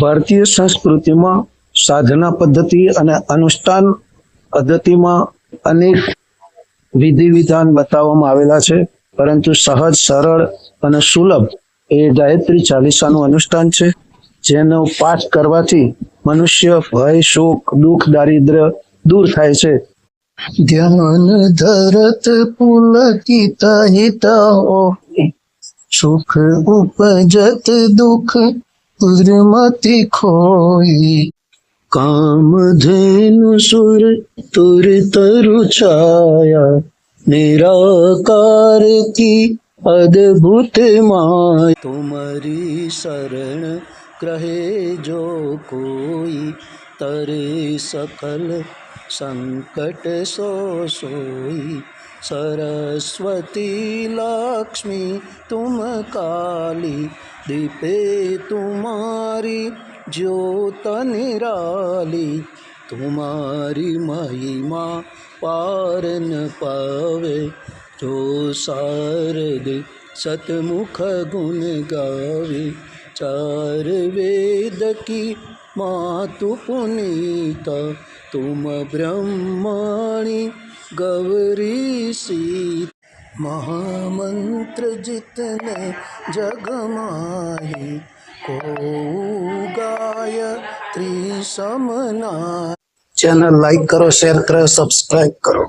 ભારતીય સંસ્કૃતિમાં સાધના પદ્ધતિ અને અનુષ્ઠાન પદ્ધતિમાં અનેક વિધિ વિધાન બતાવવામાં આવેલા છે. પરંતુ સહજ, સરળ અને સુલભ એ ગાયત્રી ચાલીસાનું અનુષ્ઠાન છે. જેનો પાઠ કરવાથી મનુષ્ય ભય, શોક, દુઃખ, દારિદ્ર્ય દૂર થાય છે. ધ્યાન ધરત પુલકિત હિત, સુખ ઉપજત દુઃખ मति खोई। काम धेनु सुर तुर तरु छाया। निराकार की अद्भुत माय। तुम्हारी शरण ग्रहे जो कोई, तरे सकल संकट सो सोई। सरस्वती, लक्ष्मी, तुम काली दीपे तुम्हारी ज्योत निराली, तुम्हारी महिमा पार न पावे। जो शारद सतमुख गुण गावे, चार वेद की मातु पुनीता, तुम ब्रह्मणी गौरी सीता। महामंत्र जितने जग माहि को गाय समना चैनल लाइक करो शेयर करो सब्सक्राइब करो।